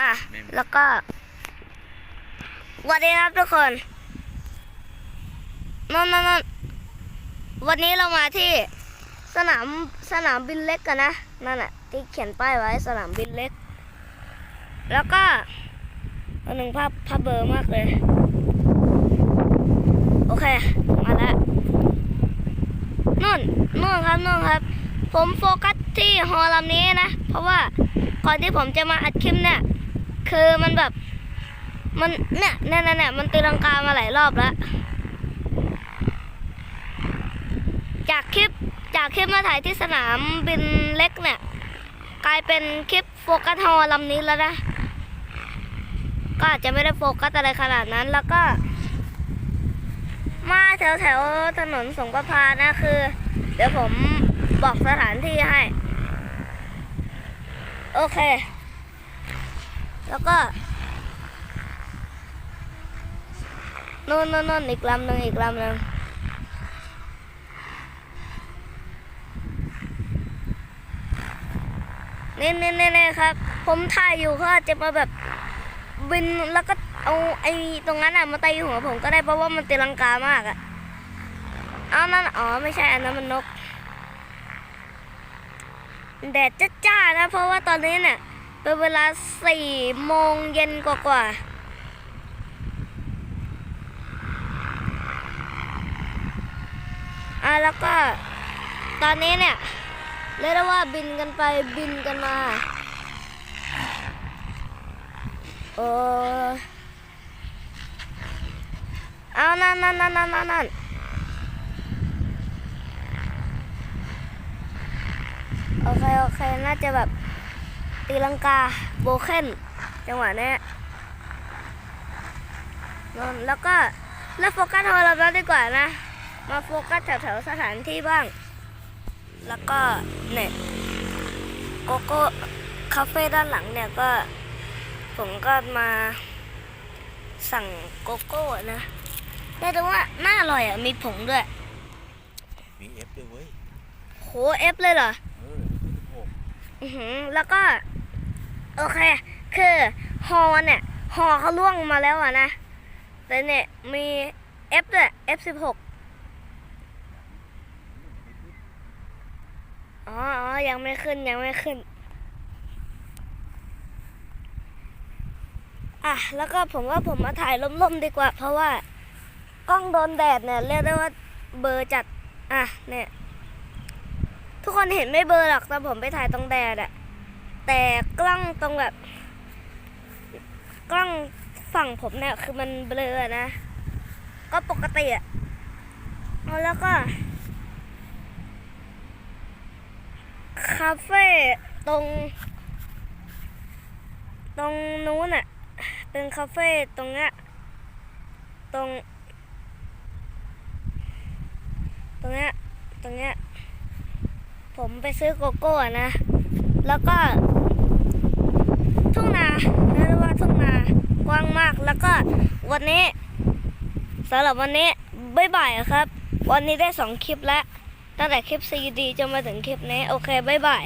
อะ แล้วก็สวัสดีครับทุกคนนนนนนวันนี้เรามาที่สนามสนามบินเล็กกันนะนั่นแหละที่เขียนป้ายไว้สนามบินเล็ก แล้วก็อันหนึ่งภาพภาพเบลอร์มากเลย โอเค มาแล้วนู่นนู่นครับนู่นครับ ผมโฟกัสที่ฮอลำนี้นะ เพราะว่าก่อนที่ผมจะมาอัดคลิปเนี่ย คือมันแบบ มันเนี่ยเนี่ยเนี่ยเนี่ยมันตีลังกามาหลายรอบแล้ว จากคลิปจากคลิปมาถ่ายที่สนามบินเล็กเนี่ย กลายเป็นคลิปโฟกัสฮอลำนี้แล้วนะ ก็อาจจะไม่ได้โฟกัสอะไรขนาดนั้นแล้วก็ มาแถวแถวถนนสงประพานะคือ เดี๋ยวผมบอกสถานที่ให้ โอเค แล้วก็นู่นนู่นนู่นอีกลำหนึ่งอีกลำหนึ่งนี่นี่นี่นี่ครับ ผมถ่ายอยู่เขาอาจจะมาแบบบินแล้วก็เอาไอ้ตรงนั้นอะมาตีหัวผมก็ได้เพราะว่ามันตีลังกามากอะเอานั่นอ๋อไม่ใช่อันนั้นมันนกแดดจ้าๆนะเพราะว่าตอนนี้เนี่ย เป็นเวลาสี่โมงเย็นกว่าๆอะแล้วก็ตอนนี้เนี่ยเรียกได้ว่าบินกันไปบินกันมาโอ้เอานั่นนั่นนั่นนั่นนั่นนั่นโอเค โอเค น่าจะแบบ ตีลังกาโบเคนจังหวะเนี้ยนั่นแล้วก็แล้วโฟกัสของเราแล้วดีกว่านะ มาโฟกัสแถวๆสถานที่บ้าง แล้วก็เนี่ยโกโก้คาเฟ่ด้านหลังเนี่ยก็ผมก็มาสั่งโกโก้นะได้แต่ว่าน่าอร่อยอะ มีผงด้วย มีเอฟด้วยเว้ยโหเอฟเลยเหรอเออโอ้อือหือ แล้วก็ โอเค คือฮอเนี่ยฮอเขาล่วงมาแล้วอะนะแต่เนี่ยมี F ด้วย F สิบหกอ๋ออ๋อยังไม่ขึ้นยังไม่ขึ้น อะ แล้วก็ผมว่าผมมาถ่ายล่มๆดีกว่า เพราะว่ากล้องโดนแดดเนี่ย เรียกได้ว่าเบอร์จัด อะ เนี่ย ทุกคนเห็นไม่เบอร์หรอกแตอนผมไปถ่ายตรงแดดอะ แต่กล้องตรงแบบ กล้องฝั่งผมเนี่ยคือมันเบลอนะ ก็ปกติอะแล้วก็ คาเฟ่ตรง ตรงนู้นอะเป็นคาเฟ่ตรงเนี้ยตรงตรงเนี้ยตรงเนี้ยผมไปซื้อโกโก้อะนะ แล้วก็ ทุ่งนาเรียกว่าทุ่งนากว้างมาก แล้วก็วันนี้สำหรับวันนี้บ๊ายบายครับ วันนี้ได้สองคลิปแล้ว ตั้งแต่คลิป CD จนมาถึงคลิปนี้ โอเคบ๊ายบาย